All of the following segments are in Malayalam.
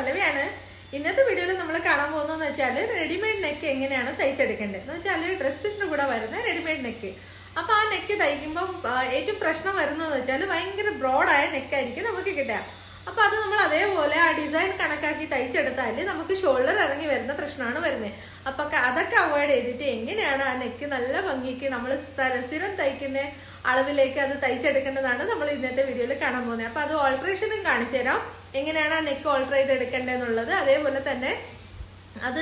പല്ലവിയാണ്. ഇന്നത്തെ വീഡിയോയിൽ നമ്മൾ കാണാൻ പോകുന്നതെന്ന് വെച്ചാൽ റെഡിമെയ്ഡ് നെക്ക് എങ്ങനെയാണ് തയ്ച്ചെടുക്കേണ്ടത്? എന്ന് വെച്ചാൽ ഡ്രസ് പീസിന് കൂടെ വരുന്ന റെഡിമെയ്ഡ് നെക്ക് അപ്പൊ ആ നെക്ക് തയ്ക്കുമ്പോൾ ഏറ്റവും പ്രശ്നം വരുന്നതെന്ന് വെച്ചാൽ ഭയങ്കര ബ്രോഡായ നെക്കായിരിക്കും നമുക്ക് കിട്ടുക. അപ്പൊ അത് നമ്മൾ അതേപോലെ ആ ഡിസൈൻ കണക്കാക്കി തയ്ച്ചെടുത്താൽ നമുക്ക് ഷോൾഡർ ഇറങ്ങി വരുന്ന പ്രശ്നമാണ് വരുന്നത്. അപ്പൊ അതൊക്കെ അവോയ്ഡ് ചെയ്തിട്ട് എങ്ങനെയാണ് ആ നെക്ക് നല്ല ഭംഗിക്ക് നമ്മൾ സ്ഥിരം തയ്ക്കുന്ന അളവിലേക്ക് അത് തയ്ച്ചെടുക്കേണ്ടതാണ് നമ്മൾ ഇന്നത്തെ വീഡിയോയിൽ കാണാൻ പോകുന്നത്. അപ്പൊ അത് ഓൾട്രേഷനും കാണിച്ചു തരാം എങ്ങനെയാണ് ആ നെക്ക് ഓൾട്ടർ ചെയ്ത് എടുക്കേണ്ടതെന്നുള്ളത് അതേപോലെ തന്നെ അത്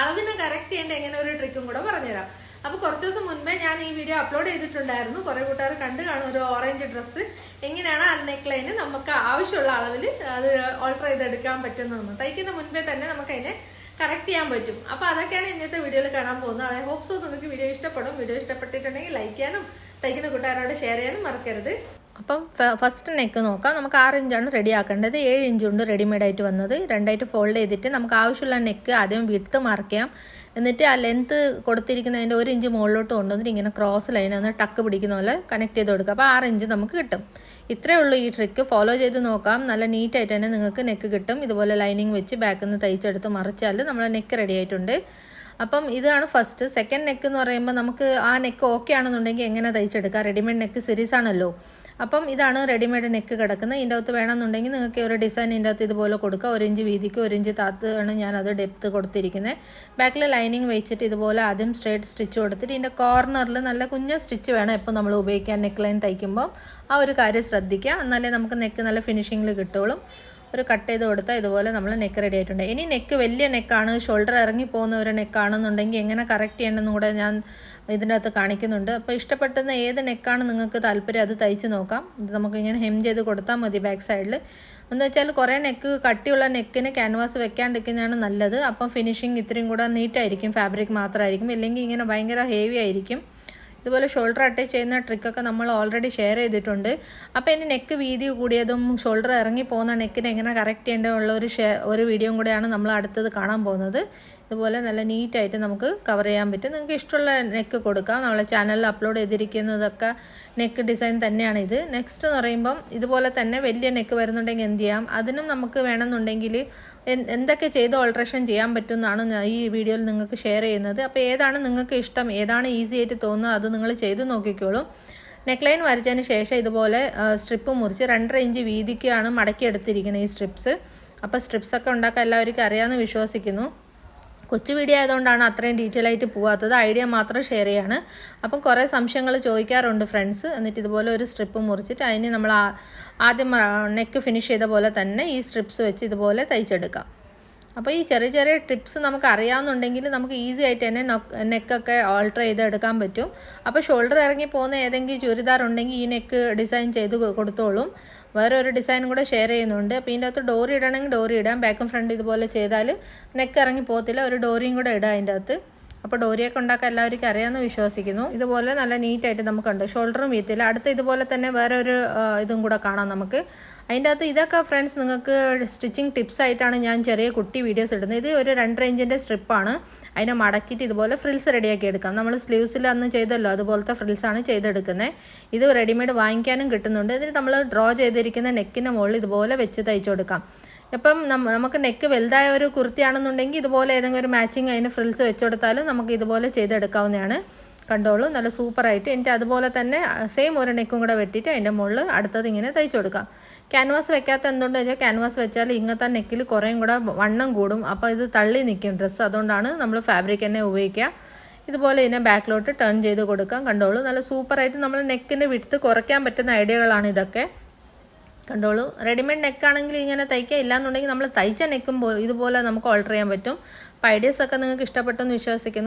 അളവിനെ കറക്റ്റ് ചെയ്യേണ്ട എങ്ങനെ ഒരു ട്രിക്കും കൂടെ പറഞ്ഞുതരാം. അപ്പൊ കുറച്ച് ദിവസം മുൻപേ ഞാൻ ഈ വീഡിയോ അപ്ലോഡ് ചെയ്തിട്ടുണ്ടായിരുന്നു. കുറെ കൂട്ടുകാർ കണ്ടു കാണും ഒരു ഓറഞ്ച് ഡ്രസ്സ് എങ്ങനെയാണ് ആ നെക്ക് ലൈന് നമുക്ക് ആവശ്യമുള്ള അളവിൽ അത് ഓൾട്ടർ ചെയ്തെടുക്കാൻ പറ്റുന്നതെന്ന്. തയ്ക്കുന്ന മുൻപേ തന്നെ നമുക്ക് അതിനെ കറക്റ്റ് ചെയ്യാൻ പറ്റും. അപ്പൊ അതൊക്കെയാണ് ഇന്നത്തെ വീഡിയോയിൽ കാണാൻ പോകുന്നത്. ഐ ഹോപ്പ് സോ നിങ്ങൾക്ക് വീഡിയോ ഇഷ്ടപ്പെടും. വീഡിയോ ഇഷ്ടപ്പെട്ടിട്ടുണ്ടെങ്കിൽ ലൈക്ക് ചെയ്യാനും തയ്ക്കുന്ന കൂട്ടുകാരോട് ഷെയർ ചെയ്യാനും മറക്കരുത്. അപ്പം ഫസ്റ്റ് നെക്ക് നോക്കാം. നമുക്ക് ആറ് ഇഞ്ചാണ് റെഡി ആക്കേണ്ടത്. ഏഴ് ഇഞ്ചുണ്ട് റെഡിമെയ്ഡ് ആയിട്ട് വന്നത്. രണ്ടായിട്ട് ഫോൾഡ് ചെയ്തിട്ട് നമുക്ക് ആവശ്യമുള്ള നെക്ക് ആദ്യം വിടുത്ത് ചെയ്യാം എന്നിട്ട് ആ ലെന്ത് കൊടുത്തിരിക്കുന്നതിന്റെ ഒരു ഇഞ്ച് മുകളിലോട്ട് കൊണ്ടുവന്നിട്ട് ഇങ്ങനെ ക്രോസ് ലൈൻ ഒന്ന് ടക്ക് പിടിക്കുന്ന പോലെ കണക്ട് ചെയ്ത് കൊടുക്കുക. അപ്പോൾ ആറ് ഇഞ്ച് നമുക്ക് കിട്ടും. ഇത്രയേ ഉള്ളൂ ഈ ട്രിക്ക് ഫോളോ ചെയ്ത് നോക്കാം. നല്ല നീറ്റായിട്ട് തന്നെ നിങ്ങൾക്ക് നെക്ക് കിട്ടും. ഇതുപോലെ ലൈനിങ് വെച്ച് ബാക്കിൽ നിന്ന് തയ്ച്ചെടുത്ത് മറിച്ചാൽ നമ്മളെ നെക്ക് റെഡി ആയിട്ടുണ്ട്. അപ്പം ഇതാണ് ഫസ്റ്റ് സെക്കൻഡ് നെക്ക് എന്ന് പറയുമ്പോൾ നമുക്ക് ആ നെക്ക് ഓക്കെ ആണെന്നുണ്ടെങ്കിൽ എങ്ങനെ തയ്ച്ചെടുക്കാം? റെഡിമെയ്ഡ് നെക്ക് സീരീസ് ആണല്ലോ. അപ്പം ഇതാണ് റെഡിമെയ്ഡ് നെക്ക് കിടക്കുന്നത്. ഇതിന്റെ അകത്ത് വേണമെന്നുണ്ടെങ്കിൽ നിങ്ങൾക്ക് ഒരു ഡിസൈൻ ഇതിന്റെ അകത്ത് ഇതുപോലെ കൊടുക്കുക ഒരു ഇഞ്ച് വീതിക്ക് ഒരു ഇഞ്ച് താത്ത് ആണ് ഞാനത് ഡെപ്ത് കൊടുത്തിരിക്കുന്നത്. ബാക്കിൽ ലൈനിങ് വെച്ചിട്ട് ഇതുപോലെ ആദ്യം സ്ട്രേറ്റ് സ്റ്റിച്ച് കൊടുത്തിട്ട് ഇതിന്റെ കോർണറിൽ നല്ല കുഞ്ഞ സ്റ്റിച്ച് വേണം എപ്പോൾ നമ്മൾ ഉപയോഗിക്കാൻ നെക്ക് ലൈൻ തയ്ക്കുമ്പോൾ ആ ഒരു കാര്യം ശ്രദ്ധിക്കുക. എന്നാലേ നമുക്ക് നെക്ക് നല്ല ഫിനിഷിങ്ങിൽ കിട്ടുള്ളൂ. ഒരു കട്ട് ചെയ്ത് കൊടുത്താൽ ഇതുപോലെ നമ്മൾ നെക്ക് റെഡി ആയിട്ടുണ്ട്. ഇനി നെക്ക് വലിയ നെക്കാണ് ഷോൾഡർ ഇറങ്ങി പോകുന്ന ഒരു നെക്കാണെന്നുണ്ടെങ്കിൽ എങ്ങനെ കറക്റ്റ് ചെയ്യണമെന്നും കൂടെ ഞാൻ ഇതിന്റെ അകത്ത് കാണിക്കുന്നുണ്ട്. അപ്പോൾ ഇഷ്ടപ്പെടുന്ന ഏത് നെക്കാണ് നിങ്ങൾക്ക് താല്പര്യം അത് തയ്ച്ച് നോക്കാം. ഇത് നമുക്കിങ്ങനെ ഹെം ചെയ്ത് കൊടുത്താൽ മതി ബാക്ക് സൈഡിൽ എന്ന് വെച്ചാൽ കുറേ നെക്ക് കട്ടിയുള്ള നെക്കിന് ക്യാൻവാസ് വെക്കാണ്ടിരിക്കുന്നതാണ് നല്ലത്. അപ്പം ഫിനിഷിങ് ഇത്രയും കൂടെ നീറ്റായിരിക്കും ഫാബ്രിക് മാത്രമായിരിക്കും ഇല്ലെങ്കിൽ ഇങ്ങനെ ഭയങ്കര ഹെവി ആയിരിക്കും. ഇതുപോലെ ഷോൾഡർ അറ്റാച്ച് ചെയ്യുന്ന ട്രിക്കൊക്കെ നമ്മൾ ഓൾറെഡി ഷെയർ ചെയ്തിട്ടുണ്ട്. അപ്പോൾ എന്റെ നെക്ക് വീതി കൂടിയതും ഷോൾഡർ ഇറങ്ങി പോകുന്ന നെക്കിനെ എങ്ങനെ കറക്റ്റ് ചെയ്യേണ്ടതുള്ള ഒരു ഷെയർ ഒരു വീഡിയോയും കൂടെയാണ് നമ്മൾ അടുത്തത് കാണാൻ പോകുന്നത്. ഇതുപോലെ നല്ല നീറ്റായിട്ട് നമുക്ക് കവർ ചെയ്യാൻ പറ്റും. നിങ്ങൾക്ക് ഇഷ്ടമുള്ള നെക്ക് കൊടുക്കാം. നമ്മളെ ചാനലിൽ അപ്ലോഡ് ചെയ്തിരിക്കുന്നതൊക്കെ നെക്ക് ഡിസൈൻ തന്നെയാണ് ഇത്. നെക്സ്റ്റ് എന്ന് പറയുമ്പം ഇതുപോലെ തന്നെ വലിയ നെക്ക് വരുന്നുണ്ടെങ്കിൽ എന്ത് ചെയ്യാം? അതിനും നമുക്ക് വേണമെന്നുണ്ടെങ്കിൽ എന്തൊക്കെ ചെയ്ത് ഓൾട്രേഷൻ ചെയ്യാൻ പറ്റും എന്നാണ് ഈ വീഡിയോയിൽ നിങ്ങൾക്ക് ഷെയർ ചെയ്യുന്നത്. അപ്പോൾ ഏതാണ് നിങ്ങൾക്ക് ഇഷ്ടം? ഏതാണ് ഈസി ആയിട്ട് തോന്നുന്നത്? അത് നിങ്ങൾ ചെയ്ത് നോക്കിക്കോളും. നെക്ക് ലൈൻ വരച്ചതിന് ശേഷം ഇതുപോലെ സ്ട്രിപ്പ് മുറിച്ച് രണ്ടര ഇഞ്ച് വീതിക്കാണ് മടക്കിയെടുത്തിരിക്കുന്നത് ഈ സ്ട്രിപ്സ് അപ്പോൾ സ്ട്രിപ്സൊക്കെ ഉണ്ടാക്കാൻ എല്ലാവർക്കും അറിയാമെന്ന് വിശ്വസിക്കുന്നു. കൊച്ചു വീഡിയോ ആയതുകൊണ്ടാണ് അത്രയും ഡീറ്റെയിൽ ആയിട്ട് പോവാത്തത്. ഐഡിയ മാത്രം ഷെയർ ചെയ്യാണ്. അപ്പം കുറേ സംശയങ്ങൾ ചോദിക്കാറുണ്ട് ഫ്രണ്ട്സ് എന്നിട്ട് ഇതുപോലെ ഒരു സ്ട്രിപ്പ് മുറിച്ചിട്ട് അതിന് നമ്മൾ ആദ്യം നെക്ക് ഫിനിഷ് ചെയ്ത പോലെ തന്നെ ഈ സ്ട്രിപ്സ് വെച്ച് ഇതുപോലെ തയ്ച്ചെടുക്കാം. അപ്പോൾ ഈ ചെറിയ ചെറിയ ടിപ്സ് നമുക്ക് അറിയാമെന്നുണ്ടെങ്കിൽ നമുക്ക് ഈസി ആയിട്ട് തന്നെ നെക്കൊക്കെ ഓൾട്ടർ ചെയ്തെടുക്കാൻ പറ്റും. അപ്പോൾ ഷോൾഡർ ഇറങ്ങി പോകുന്ന ഏതെങ്കിലും ചുരിദാർ ഉണ്ടെങ്കിൽ ഈ നെക്ക് ഡിസൈൻ ചെയ്ത് കൊടുത്തോളും. വേറെ ഒരു ഡിസൈനും കൂടെ ഷെയർ ചെയ്യുന്നുണ്ട്. അപ്പോൾ ഇതിന്റെ അകത്ത് ഡോറി ഇടണമെങ്കിൽ ഡോറി ഇടാം. ബാക്കും ഫ്രണ്ട് ഇതുപോലെ ചെയ്താൽ നെക്ക് ഇറങ്ങി പോകത്തില്ല. ഒരു ഡോറിയും കൂടെ ഇടാം അതിന്റെ അകത്ത്. അപ്പോൾ ഡോരിയൊക്കെ ഉണ്ടാക്കാൻ എല്ലാവർക്കും അറിയാമെന്ന് വിശ്വസിക്കുന്നു. ഇതുപോലെ നല്ല നീറ്റായിട്ട് നമുക്കുണ്ട് ഷോൾഡറും വീത്തില്ല അടുത്ത ഇതുപോലെ തന്നെ വേറെ ഒരു ഇതും കൂടെ കാണാം നമുക്ക്. അതിന്റെ അകത്ത് ഇതൊക്കെ ഫ്രണ്ട്സ് നിങ്ങൾക്ക് സ്റ്റിച്ചിങ് ടിപ്സ് ആയിട്ടാണ് ഞാൻ ചെറിയ കുട്ടി വീഡിയോസ് ഇടുന്നത്. ഇത് ഒരു രണ്ട് റേഞ്ചിന്റെ സ്ട്രിപ്പാണ് അതിനെ മടക്കിയിട്ട് ഇതുപോലെ ഫ്രിൽസ് റെഡിയാക്കി എടുക്കാം. നമ്മൾ സ്ലീവ്സിൽ അന്ന് ചെയ്തല്ലോ അതുപോലത്തെ ഫ്രിൽസാണ് ചെയ്തെടുക്കുന്നത് ഇത് റെഡിമെയ്ഡ് വാങ്ങിക്കാനും കിട്ടുന്നുണ്ട്. ഇതിന് നമ്മൾ ഡ്രോ ചെയ്തിരിക്കുന്ന നെക്കിന്റെ മുകളിൽ ഇതുപോലെ വെച്ച് തയ്ച്ചു കൊടുക്കാം. നമ്മ- നമുക്ക് നെക്ക് വലുതായ ഒരു കുർത്തിയാണെന്നുണ്ടെങ്കിൽ ഇതുപോലെ ഏതെങ്കിലും ഒരു മാച്ചിങ് അതിന് ഫ്രിൽസ് വെച്ച് കൊടുത്താലും നമുക്ക് ഇതുപോലെ ചെയ്തെടുക്കാവുന്നതാണ്. കണ്ടോളൂ നല്ല സൂപ്പറായിട്ട്. എനിക്ക് അതുപോലെ തന്നെ സെയിം ഒരു നെക്കും കൂടെ വെട്ടിയിട്ട് അതിന്റെ മുകളിൽ അടുത്തത് ഇങ്ങനെ തയ്ച്ചു കൊടുക്കാം. ക്യാൻവാസ് വെക്കാത്ത എന്തുകൊണ്ടെന്ന് വെച്ചാൽ ക്യാൻവാസ് വെച്ചാൽ ഇങ്ങനത്തെ നെക്കിൽ കുറേയും കൂടെ വണ്ണം കൂടും. അപ്പോൾ ഇത് തള്ളി നിൽക്കും ഡ്രസ്സ് അതുകൊണ്ടാണ് നമ്മൾ ഫാബ്രിക് തന്നെ ഉപയോഗിക്കുക. ഇതുപോലെ ഇതിനെ ബാക്കിലോട്ട് ടേൺ ചെയ്ത് കൊടുക്കാം. കണ്ടോളൂ നല്ല സൂപ്പറായിട്ട്. നമ്മൾ നെക്കിന്റെ വിടുത്ത് കുറയ്ക്കാൻ പറ്റുന്ന ഐഡിയകളാണ് ഇതൊക്കെ. കണ്ടോളൂ. റെഡിമെയ്ഡ് നെക്കാണെങ്കിൽ ഇങ്ങനെ തയ്ക്കുക ഇല്ലാന്നുണ്ടെങ്കിൽ നമ്മൾ തയ്ച്ച നെക്കും ഇതുപോലെ നമുക്ക് ഓൾട്ടർ ചെയ്യാൻ പറ്റും. അപ്പോൾ ഐഡിയസ് ഒക്കെ നിങ്ങൾക്ക് ഇഷ്ടപ്പെട്ടെന്ന് വിശ്വസിക്കുന്നു.